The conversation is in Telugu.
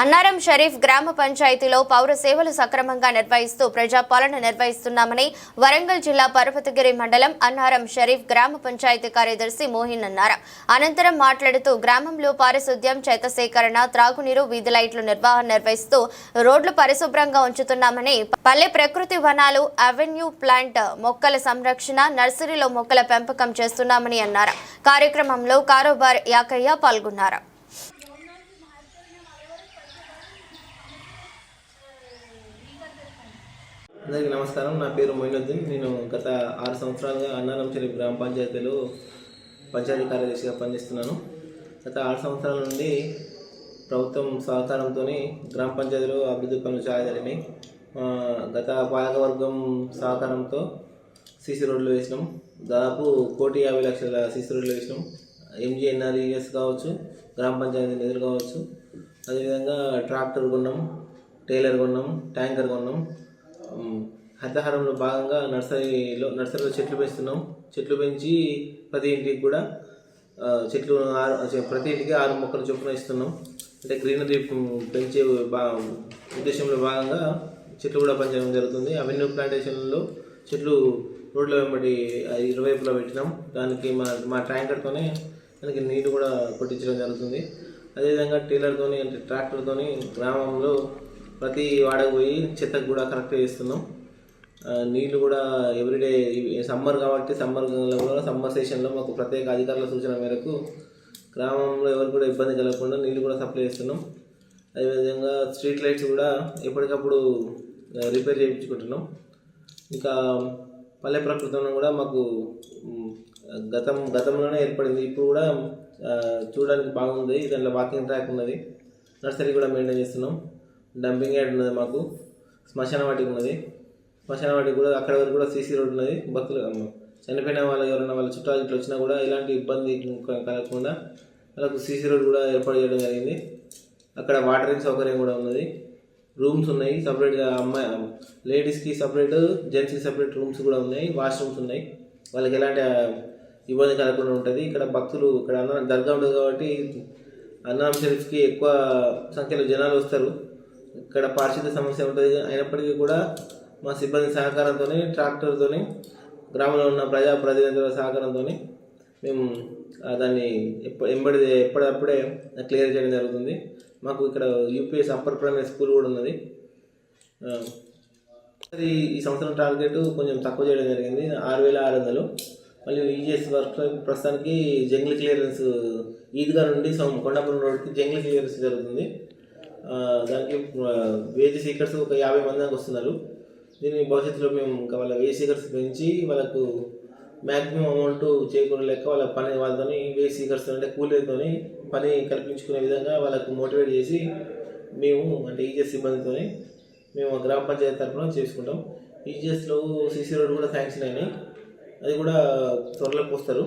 అన్నారం షరీఫ్ గ్రామ పంచాయతీలో పౌర సేవలు సక్రమంగా నిర్వహిస్తూ ప్రజాపాలన నిర్వహిస్తున్నామని వరంగల్ జిల్లా పర్వతగిరి మండలం అన్నారం షరీఫ్ గ్రామ పంచాయతీ కార్యదర్శి మోహిన్ అన్నారు. అనంతరం మాట్లాడుతూ గ్రామంలో పారిశుద్ధ్యం చెత్త సేకరణ త్రాగునీరు వీధి లైట్లు నిర్వహణ నిర్వహిస్తూ రోడ్లు పరిశుభ్రంగా ఉంచుతున్నామని పల్లె ప్రకృతి వనాలు అవెన్యూ ప్లాంట్ మొక్కల సంరక్షణ నర్సరీలో మొక్కల పెంపకం చేస్తున్నామని అన్నారు. కార్యక్రమంలో కారోబార్ యాకయ్య పాల్గొన్నారు. అందరికీ నమస్కారం. నా పేరు మొయినుద్దీన్. నేను గత ఆరు సంవత్సరాలుగా అన్నారం చెరువు గ్రామ పంచాయతీలో పంచాయతీ కార్యదర్శిగా పనిచేస్తున్నాను. గత ఆరు సంవత్సరాల నుండి ప్రభుత్వం సహకారంతో గ్రామ పంచాయతీలో అభివృద్ధి పనులు చేయగలిగినాయి గత పాలకవర్గం సహకారంతో సీసీ రోడ్లు వేసినాం. దాదాపు కోటి యాభై లక్షల సీసీ రోడ్లు వేసినాం. ఎంజీఎన్ఆర్ఈఎస్ కావచ్చు గ్రామ పంచాయతీ నిధులు కావచ్చు. అదేవిధంగా ట్రాక్టర్ కొన్నాం టైలర్ కొన్నాం ట్యాంకర్ కొన్నాం. హరితహారంలో భాగంగా నర్సరీలో నర్సరీలో చెట్లు పెంచుతున్నాం. చెట్లు పెంచి ప్రతి ఇంటికి కూడా చెట్లు ఆరు ప్రతి ఇంటికి ఆరు మొక్కలు చొప్పున ఇస్తున్నాం. అంటే గ్రీనరీ పెంచే బా ఉద్దేశంలో భాగంగా చెట్లు కూడా పెంచడం జరుగుతుంది. అవెన్యూ ప్లాంటేషన్లో చెట్లు రోడ్ల వెంబడి ఆ ఇరువైపులా పెట్టినాం. దానికి మా మా ట్యాంకర్తోనే దానికి నీళ్ళు కూడా కొట్టించడం జరుగుతుంది. అదేవిధంగా టీలర్తోని అంటే ట్రాక్టర్తోని గ్రామంలో ప్రతి వాడకు పోయి చెత్తకు కూడా కరెక్ట్ చేస్తున్నాం నీళ్ళు కూడా ఎవ్రీడే సమ్మర్ కాబట్టి సమ్మర్ కూడా సమ్మర్ సెషన్లో మాకు ప్రత్యేక అధికారుల సూచన మేరకు గ్రామంలో ఎవరు కూడా ఇబ్బంది కలగకుండా నీళ్ళు కూడా సప్లై చేస్తున్నాం. అదేవిధంగా స్ట్రీట్ లైట్స్ కూడా ఎప్పటికప్పుడు రిపేర్ చేయించుకుంటున్నాం. ఇంకా పల్లె ప్రకృతిలో కూడా మాకు గతం గతంలోనే ఏర్పడింది. ఇప్పుడు కూడా చూడడానికి బాగుంది. దాంట్లో వాకింగ్ ట్రాక్ ఉన్నది. నర్సరీ కూడా మెయింటైన్ చేస్తున్నాం. డంపింగ్ యార్డ్ ఉన్నది మాకు. శ్మశాన వాటికి ఉన్నది. శ్మశాన వాటికి కూడా అక్కడ వరకు కూడా సీసీ రోడ్ ఉన్నది. భక్తులు చనిపోయిన వాళ్ళు ఎవరైనా వాళ్ళ చుట్టాలు ఇట్లా వచ్చినా కూడా ఎలాంటి ఇబ్బంది కలగకుండా వాళ్ళకు సీసీ రోడ్ కూడా ఏర్పాటు చేయడం జరిగింది. అక్కడ వాటరింగ్ సౌకర్యం కూడా ఉన్నది. రూమ్స్ ఉన్నాయి సపరేట్గా అమ్మాయి లేడీస్కి సపరేట్ జెంట్స్కి సపరేట్ రూమ్స్ కూడా ఉన్నాయి. వాష్రూమ్స్ ఉన్నాయి. వాళ్ళకి ఎలాంటి ఇబ్బంది కలగకుండా ఉంటుంది. ఇక్కడ భక్తులు ఇక్కడ అన్న దర్గా ఉండదు కాబట్టి అన్నాం షరీఫ్కి ఎక్కువ సంఖ్యలో జనాలు వస్తారు. ఇక్కడ పారిశుద్ధ్య సమస్య ఉంటుంది. అయినప్పటికీ కూడా మా సిబ్బంది సహకారంతో ట్రాక్టర్తో గ్రామంలో ఉన్న ప్రజా ప్రతినిధుల సహకారంతో మేము దాన్ని ఎంబడి ఎప్పటికప్పుడే క్లియర్ చేయడం జరుగుతుంది. మాకు ఇక్కడ యూపీఎస్ అప్పర్ ప్రైమరీ స్కూల్ కూడా ఉన్నది. అది ఈ సంవత్సరం టార్గెట్ కొంచెం తక్కువ చేయడం జరిగింది. ఆరు వేల ఆరు వందలు. మళ్ళీ ఈజీఎస్ వర్క్ ప్రస్తుతానికి జంగిల్ క్లియరెన్స్ ఈద్గా నుండి సో కొండాపురం రోడ్కి జంగిల్ క్లియరెన్స్ జరుగుతుంది. దానికి వేజ్ సీకర్స్ ఒక యాభై మంది దాకా వస్తున్నారు. దీన్ని భవిష్యత్తులో మేము ఇంకా వాళ్ళ వేజ్ సీకర్స్ పెంచి వాళ్ళకు మ్యాక్సిమం అమౌంట్ చేకూర లెక్క వాళ్ళ పని వాళ్ళతోని వేజ్ సీకర్స్ అంటే కూలీలతోని పని కల్పించుకునే విధంగా వాళ్ళకు మోటివేట్ చేసి మేము అంటే ఈజీఎస్ సిబ్బందితో మేము గ్రామ పంచాయతీ తరఫున చేసుకుంటాం. ఈజీఎస్లో సీసీ రోడ్ కూడా శాంక్షన్ అయినాయి. అది కూడా త్వరలో పోస్తారు.